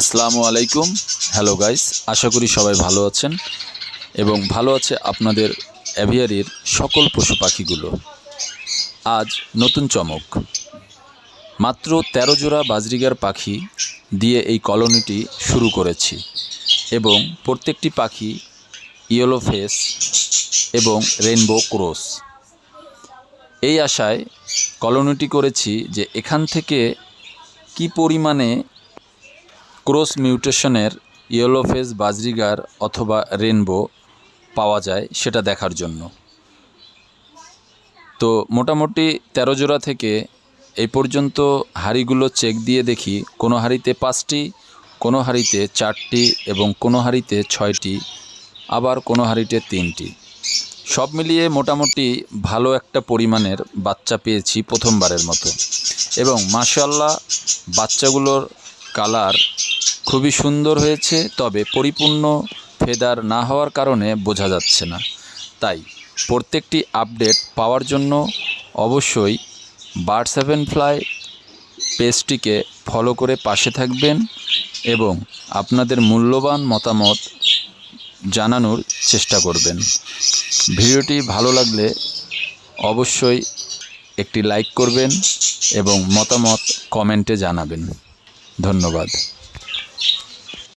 আসসালামু আলাইকুম। Hello guys আশা করি সবাই ভালো আছেন এবং ভালো আছে আপনাদের অ্যাভিয়ারির সকল পশু পাখিগুলো। আজ নতুন চমক। মাত্র তেরো জোড়া বাজরিগার পাখি দিয়ে এই কলোনিটি শুরু করেছি এবং প্রত্যেকটি পাখি ইয়েলো ফেস এবং রেনবো ক্রস। এই আশায় কলোনিটি করেছি যে এখান থেকে কি পরিমাণে ক্রস মিউটেশনের ইয়েলো ফেস বাজরিগার অথবা রেনবো পাওয়া যায় সেটা দেখার জন্য। তো মোটামুটি তেরো জোড়া থেকে এই পর্যন্ত হাঁড়িগুলো চেক দিয়ে দেখি, কোনো হাঁড়িতে পাঁচটি, কোনো হাঁড়িতে চারটি এবং কোনো হাঁড়িতে ছয়টি, আবার কোনো হাঁড়িতে তিনটি। সব মিলিয়ে মোটামুটি ভালো একটা পরিমাণের বাচ্চা পেয়েছি প্রথমবারের মতো। এবং মাশাল্লাহ বাচ্চাগুলোর কালার খুবই সুন্দর হয়েছে, তবে পরিপূর্ণ ফেদার না হওয়ার কারণে বোঝা যাচ্ছে না। তাই প্রত্যেকটি আপডেট পাওয়ার জন্য অবশ্যই বার্ড সেভেন ফ্লাই পেজটিকে ফলো করে পাশে থাকবেন এবং আপনাদের মূল্যবান মতামত জানানোর চেষ্টা করবেন। ভিডিওটি ভালো লাগলে অবশ্যই একটি লাইক করবেন এবং মতামত কমেন্টে জানাবেন। ধন্যবাদ। Thank you.